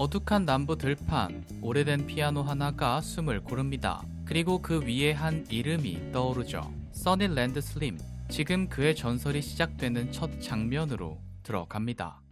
어둑한 남부 들판, 오래된 피아노 하나가 숨을 고릅니다. 그리고 그 위에 한 이름이 떠오르죠. 써니랜드 슬림. 지금 그의 전설이 시작되는 첫 장면으로 들어갑니다.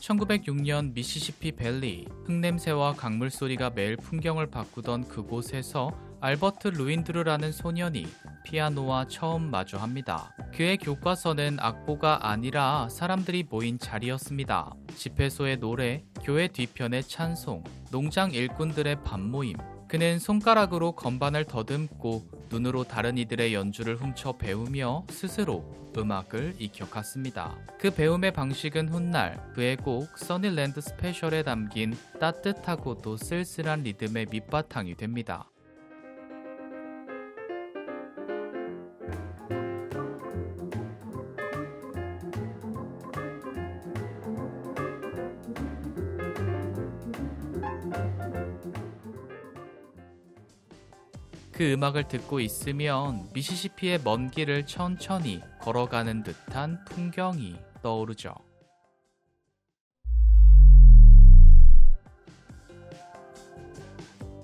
(1906년) 미시시피 밸리 흙냄새와 강물 소리가 매일 풍경을 바꾸던 그곳에서 알버트 루인드르라는 소년이 피아노와 처음 마주합니다. 그의 교과서는 악보가 아니라 사람들이 모인 자리였습니다. 집회소의 노래, 교회 뒤편의 찬송, 농장 일꾼들의 밤모임. 그는 손가락으로 건반을 더듬고 눈으로 다른 이들의 연주를 훔쳐 배우며 스스로 음악을 익혀갔습니다. 그 배움의 방식은 훗날 그의 곡 써니랜드 스페셜에 담긴 따뜻하고도 쓸쓸한 리듬의 밑바탕이 됩니다. 그 음악을 듣고 있으면 미시시피의 먼 길을 천천히 걸어가는 듯한 풍경이 떠오르죠.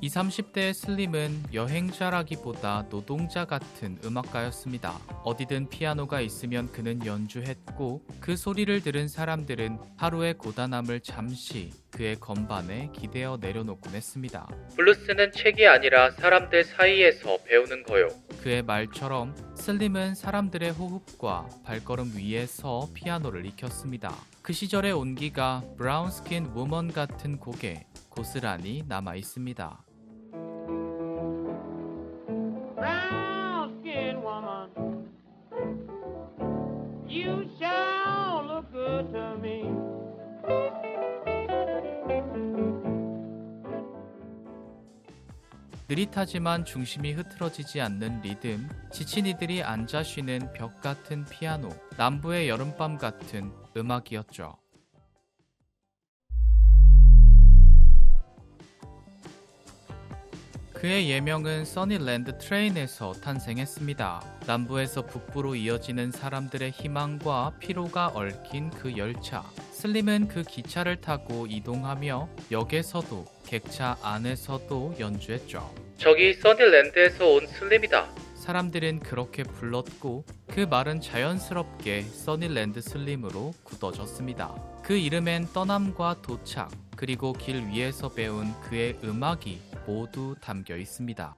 이 30대의 슬림은 여행자라기보다 노동자 같은 음악가였습니다. 어디든 피아노가 있으면 그는 연주했고 그 소리를 들은 사람들은 하루의 고단함을 잠시 그의 건반에 기대어 내려놓곤 했습니다. 블루스는 책이 아니라 사람들 사이에서 배우는 거요. 그의 말처럼 슬림은 사람들의 호흡과 발걸음 위에 서 피아노를 익혔습니다. 그 시절의 온기가 브라운 스킨 우먼 같은 곡에 고스란히 남아 있습니다. 느릿하지만 중심이 흐트러지지 않는 리듬, 지친 이들이 앉아 쉬는 벽 같은 피아노, 남부의 여름밤 같은 음악이었죠. 그의 예명은 써니랜드 트레인에서 탄생했습니다. 남부에서 북부로 이어지는 사람들의 희망과 피로가 얽힌 그 열차. 슬림은 그 기차를 타고 이동하며 역에서도 객차 안에서도 연주했죠. 저기 써니랜드에서 온 슬림이다. 사람들은 그렇게 불렀고 그 말은 자연스럽게 써니랜드 슬림으로 굳어졌습니다. 그 이름엔 떠남과 도착 그리고 길 위에서 배운 그의 음악이 모두 담겨 있습니다.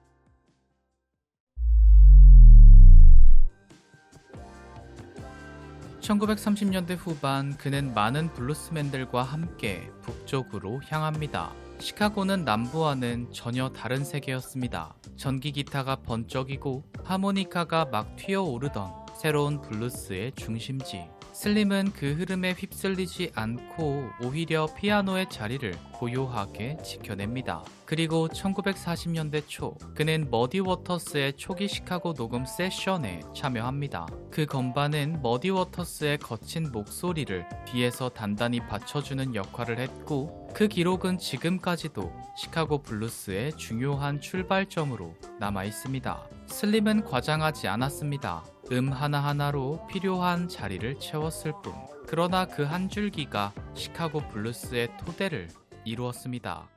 (1930년대) 후반 그는 많은 블루스맨들과 함께 북쪽으로 향합니다. 시카고는 남부와는 전혀 다른 세계였습니다. 전기 기타가 번쩍이고 하모니카가 막 튀어오르던 새로운 블루스의 중심지. 슬림은 그 흐름에 휩쓸리지 않고 오히려 피아노의 자리를 고요하게 지켜냅니다. 그리고 1940년대 초 그는 머디 워터스의 초기 시카고 녹음 세션에 참여합니다. 그 건반은 머디 워터스의 거친 목소리를 뒤에서 단단히 받쳐주는 역할을 했고 그 기록은 지금까지도 시카고 블루스의 중요한 출발점으로 남아 있습니다. 슬림은 과장하지 않았습니다. 음 하나하나로 필요한 자리를 채웠을 뿐. 그러나 그 한 줄기가 시카고 블루스의 토대를 이루었습니다.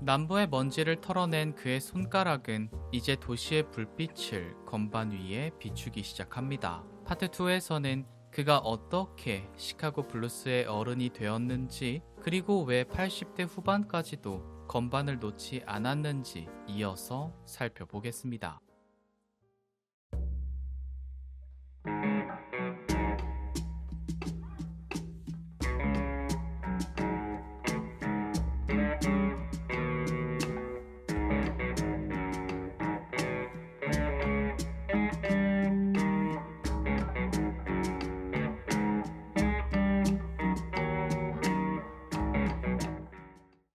남부의 먼지를 털어낸 그의 손가락은 이제 도시의 불빛을 건반 위에 비추기 시작합니다. 파트 2에서는 그가 어떻게 시카고 블루스의 어른이 되었는지 그리고 왜 80대 후반까지도 건반을 놓지 않았는지 이어서 살펴보겠습니다.